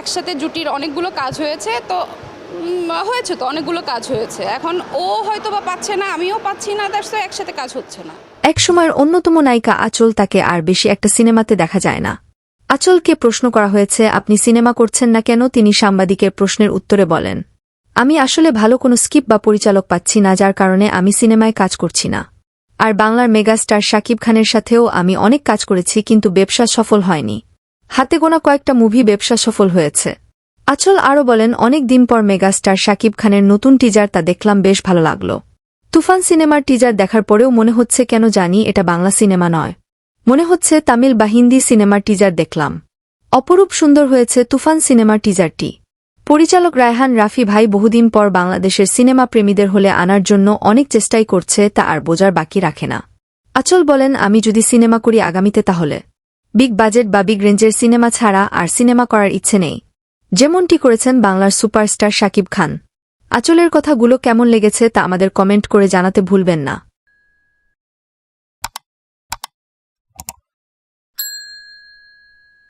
একসাথে জুটির অনেকগুলো কাজ হয়েছে, তো হয়েছে তো, অনেকগুলো কাজ হয়েছে। এখন ও হয়তো বা পাচ্ছে না, আমিও পাচ্ছি না দ্যাটস একসাথে কাজ হচ্ছে না। একসময়ের অন্যতম নায়িকা আচল তাকে আর বেশি একটা সিনেমাতে দেখা যায় না। আচলকে প্রশ্ন করা হয়েছে, আপনি সিনেমা করছেন না কেন? তিনি সাংবাদিকের প্রশ্নের উত্তরে বলেন, আমি আসলে ভালো কোনো স্কিপ বা পরিচালক পাচ্ছি না, যার কারণে আমি সিনেমায় কাজ করছি না। আর বাংলার মেগাস্টার শাকিব খানের সাথেও আমি অনেক কাজ করেছি, কিন্তু ব্যবসা সফল হয়নি। হাতে গোনা কয়েকটা মুভি ব্যবসা সফল হয়েছে। আচল আরও বলেন, অনেক দিন পর মেগাস্টার শাকিব খানের নতুন টিজার তা দেখলাম, বেশ ভালো লাগল। তুফান সিনেমার টিজার দেখার পরেও মনে হচ্ছে কেন জানি এটা বাংলা সিনেমা নয়। মনে হচ্ছে তামিল বা হিন্দি সিনেমার টিজার দেখলাম। অপরূপ সুন্দর হয়েছে তুফান সিনেমার টিজারটি পরিচালক রায়হান রাফি ভাই বহুদিন পর বাংলাদেশের সিনেমা প্রেমীদের হলে আনার জন্য অনেক চেষ্টাই করছে, তা আর বোঝার বাকি রাখে না। আচল বলেন, আমি যদি সিনেমা করি আগামীতে তাহলে। বিগ বাজেট বা বিগ রেঞ্জের সিনেমা ছাড়া আর সিনেমা করার ইচ্ছে নেই। যেমনটি করেছেন বাংলার সুপারস্টার শাকিব খান। আচলের কথাগুলো কেমন লেগেছে তা আমাদের কমেন্ট করে জানাতে ভুলবেন না।